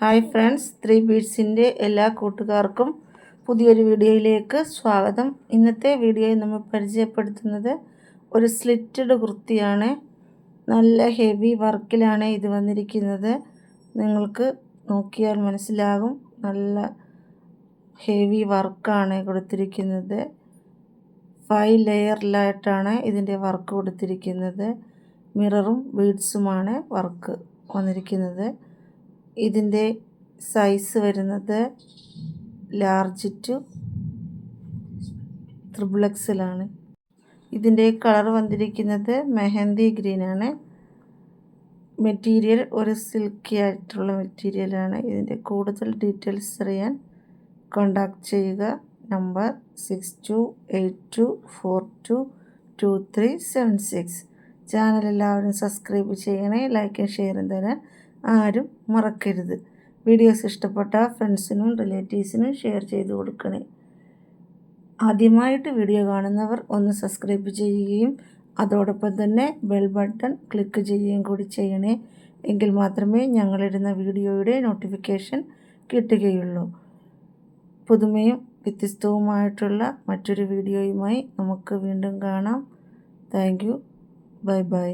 Hi friends three ബീഡ്സിന്റെ എല്ലാ കൂട്ടുകാർക്കും പുതിയൊരു വീഡിയോയിലേക്ക് സ്വാഗതം. ഇന്നത്തെ വീഡിയോയിൽ നമ്മൾ പരിചയപ്പെടുത്തുന്നത് ഒരു സ്ലിറ്റഡ് കുർത്തിയാണ്. നല്ല ഹെവി വർക്കിലാണ് ഇത് വന്നിരിക്കുന്നത്. നിങ്ങൾക്ക് നോക്കിയാൽ മനസ്സിലാകും നല്ല ഹെവി വർക്കാണ് കൊടുത്തിരിക്കുന്നത്. ഫൈവ് ലെയറിലായിട്ടാണ് ഇതിന്റെ വർക്ക് കൊടുത്തിരിക്കുന്നത്. മിററും ബീഡ്സുമാണ് വർക്ക് വന്നിരിക്കുന്നത്. ഇതിന്റെ സൈസ് വരുന്നത് ലാർജ് ടു ത്രിബിൾ എക്സിലാണ് ഇതിന്റെ കളർ വന്നിരിക്കുന്നത് മെഹന്തി ഗ്രീനാണ് മെറ്റീരിയൽ ഒരു സിൽക്കി ആയിട്ടുള്ള മെറ്റീരിയലാണ് ഇതിന്റെ കൂടുതൽ ഡീറ്റെയിൽസ് അറിയാൻ കോണ്ടാക്ട് ചെയ്യുക. Number six two eight two four two two three seven six channel എല്ലാവരും സബ്സ്ക്രൈബ് ചെയ്യണേ ലൈക്കും ഷെയറും തരാൻ ആരും മറക്കരുത്. വീഡിയോസ് ഇഷ്ടപ്പെട്ട ഫ്രണ്ട്സിനും റിലേറ്റീവ്സിനും ഷെയർ ചെയ്ത് കൊടുക്കണേ. ആദ്യമായിട്ട് വീഡിയോ കാണുന്നവർ ഒന്ന് സബ്സ്ക്രൈബ് ചെയ്യുകയും അതോടൊപ്പം തന്നെ ബെൽ ബട്ടൺ ക്ലിക്ക് ചെയ്യുകയും കൂടി ചെയ്യണേ. എങ്കിൽ മാത്രമേ ഞങ്ങളിടുന്ന വീഡിയോയുടെ നോട്ടിഫിക്കേഷൻ കിട്ടുകയുള്ളൂ. പുതുമയും വ്യത്യസ്തവുമായിട്ടുള്ള മറ്റൊരു വീഡിയോയുമായി നമുക്ക് വീണ്ടും കാണാം. Thank you. Bye bye.